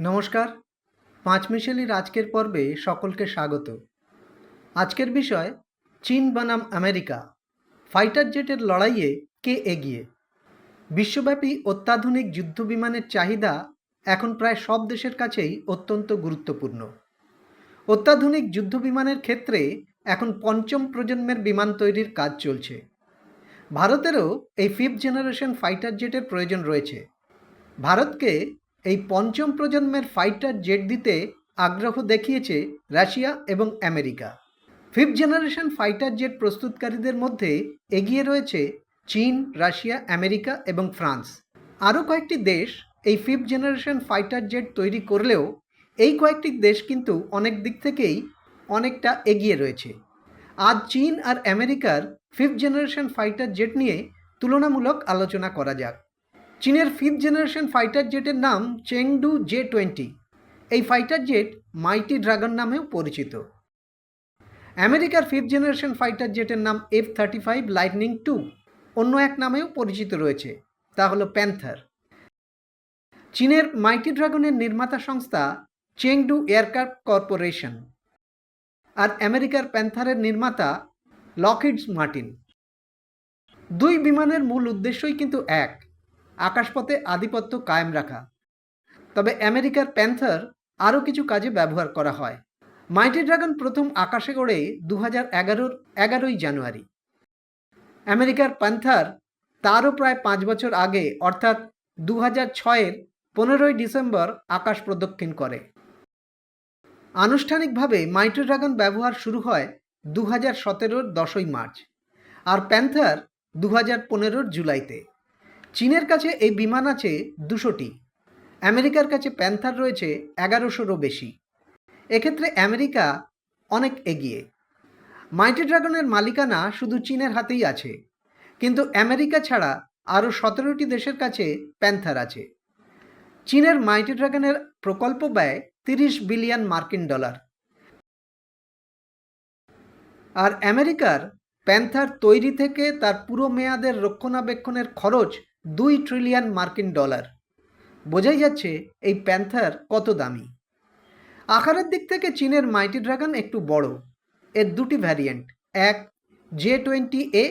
নমস্কার। পাঁচ মিশেলির আজকের পর্বে সকলকে স্বাগত। আজকের বিষয়, চীন বনাম আমেরিকা, ফাইটার জেটের লড়াইয়ে কে এগিয়ে? বিশ্বব্যাপী অত্যাধুনিক যুদ্ধবিমানের চাহিদা এখন প্রায় সব দেশের কাছেই অত্যন্ত গুরুত্বপূর্ণ। অত্যাধুনিক যুদ্ধবিমানের ক্ষেত্রে এখন পঞ্চম প্রজন্মের বিমান তৈরির কাজ চলছে। ভারতেরও এই ফিফথ জেনারেশন ফাইটার জেটের প্রয়োজন রয়েছে। ভারতকে এই পঞ্চম প্রজন্মের ফাইটার জেট দিতে আগ্রহ দেখিয়েছে রাশিয়া এবং America. Fifth generation fighter jet প্রস্তুতকারীদের মধ্যে এগিয়ে রয়েছে চীন, রাশিয়া, আমেরিকা এবং ফ্রান্স। আরও কয়েকটি দেশ এই ফিফথ জেনারেশন ফাইটার জেট তৈরি করলেও এই কয়েকটি দেশ কিন্তু অনেক দিক থেকেই অনেকটা এগিয়ে রয়েছে। আজ চীন আর আমেরিকার ফিফথ জেনারেশন ফাইটার জেট নিয়ে তুলনামূলক আলোচনা করা যাক। চীনের ফিফথ জেনারেশন ফাইটার জেটের নাম চেংডু জে টোয়েন্টি এই ফাইটার জেট মাইটি ড্রাগন নামেও পরিচিত। আমেরিকার ফিফথ জেনারেশন ফাইটার জেটের নাম F thirty five lightning two অন্য এক নামেও পরিচিত রয়েছে, তা হলো প্যান্থার চীনের মাইটি ড্রাগনের নির্মাতা সংস্থা চেংডু এয়ারক্রাফট কর্পোরেশন। আর আমেরিকার প্যান্থারের নির্মাতা লকহিডস মার্টিন। দুই বিমানের মূল উদ্দেশ্যই কিন্তু এক আকাশপথে আধিপত্য কায়েম রাখা। তবে আমেরিকার প্যান্থার আরও কিছু কাজে ব্যবহার করা হয়। মাইটি ড্রাগন প্রথম আকাশে গড়ে দু হাজার এগারোর এগারোই জানুয়ারি। আমেরিকার প্যান্থার তারও প্রায় পাঁচ বছর আগে, অর্থাৎ দু হাজার ছয়ের পনেরোই ডিসেম্বর আকাশ প্রদক্ষিণ করে। আনুষ্ঠানিকভাবে মাইটি ড্রাগন ব্যবহার শুরু হয় দু হাজার সতেরোর দশই মার্চ আর প্যান্থার দু হাজার পনেরোর জুলাইতে। চীনের কাছে এই বিমান আছে দুশোটি। আমেরিকার কাছে প্যান্থার রয়েছে এগারোশোরও বেশি। এক্ষেত্রে আমেরিকা অনেক এগিয়ে। মাইটি ড্রাগনের মালিকানা শুধু চীনের হাতেই আছে। কিন্তু আমেরিকা ছাড়া আরও সতেরোটি দেশের কাছে প্যান্থার আছে। চীনের মাইটি ড্রাগনের প্রকল্প ব্যয় তিরিশ বিলিয়ন মার্কিন ডলার। আর আমেরিকার প্যান্থার তৈরি থেকে তার পুরো মেয়াদের রক্ষণাবেক্ষণের খরচ দুই ট্রিলিয়ন মার্কিন ডলার। বোঝাই যাচ্ছে এই প্যান্থার কত দামি। আকারের দিক থেকে চীনের মাইটি ড্রাগন একটু বড়। এর দুটি ভ্যারিয়েন্ট এক J twenty A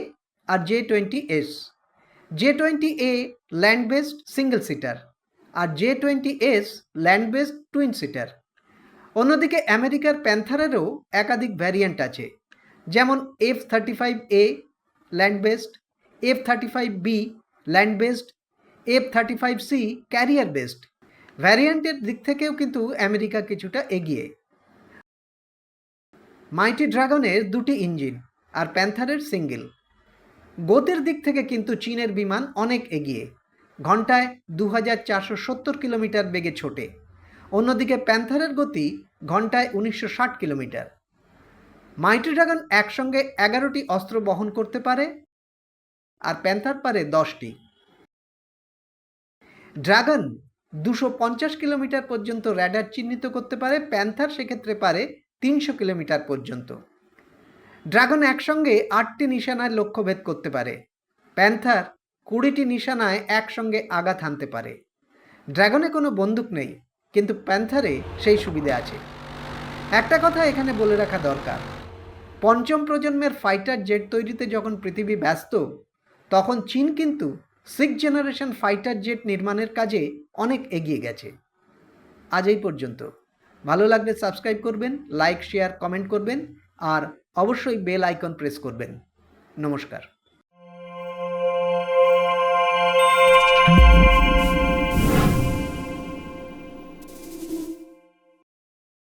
R J twenty S. J twenty A land based single seater R J twenty S land based twin seater অন্যদিকে আমেরিকার প্যান্থারেরও একাধিক ভ্যারিয়েন্ট আছে, যেমন F thirty five A land based F thirty five B land based F thirty five C carrier based ভ্যারিয়েন্টের দিক থেকেও কিন্তু America কিছুটা এগিয়ে। মাইটি ড্রাগনের দুটি ইঞ্জিন আর প্যান্থারের সিঙ্গেল গতির দিক থেকে কিন্তু চীনের বিমান অনেক এগিয়ে। ঘন্টায় দু হাজার চারশো সত্তর কিলোমিটার বেগে ছোটে। অন্যদিকে প্যান্থারের গতি ঘন্টায় উনিশশো ষাট কিলোমিটার। মাইটি ড্রাগন একসঙ্গে এগারোটি অস্ত্র বহন করতে পারে। আর প্যান্থার পারে দশটি। ড্রাগন দুশো পঞ্চাশ কিলোমিটার পর্যন্ত র্যাডার চিহ্নিত করতে পারে, প্যান্থার সেক্ষেত্রে পারে তিনশো কিলোমিটার পর্যন্ত। ড্রাগন একসঙ্গে আটটি নিশানায় লক্ষ্যভেদ করতে পারে, প্যান্থার কুড়িটি নিশানায় একসঙ্গে আঘাত হানতে পারে। ড্রাগনে কোনো বন্দুক নেই, কিন্তু প্যান্থারে সেই সুবিধে আছে। একটা কথা এখানে বলে রাখা দরকার, পঞ্চম প্রজন্মের ফাইটার জেট তৈরিতে যখন পৃথিবী ব্যস্ত তখন চীন কিন্তু সিক্স জেনারেশন ফাইটার জেট নির্মাণের কাজে অনেক এগিয়ে গেছে। আজ এই পর্যন্ত। ভালো লাগলে সাবস্ক্রাইব করবেন, লাইক, শেয়ার, কমেন্ট করবেন, আর অবশ্যই বেল আইকন প্রেস করবেন। নমস্কার।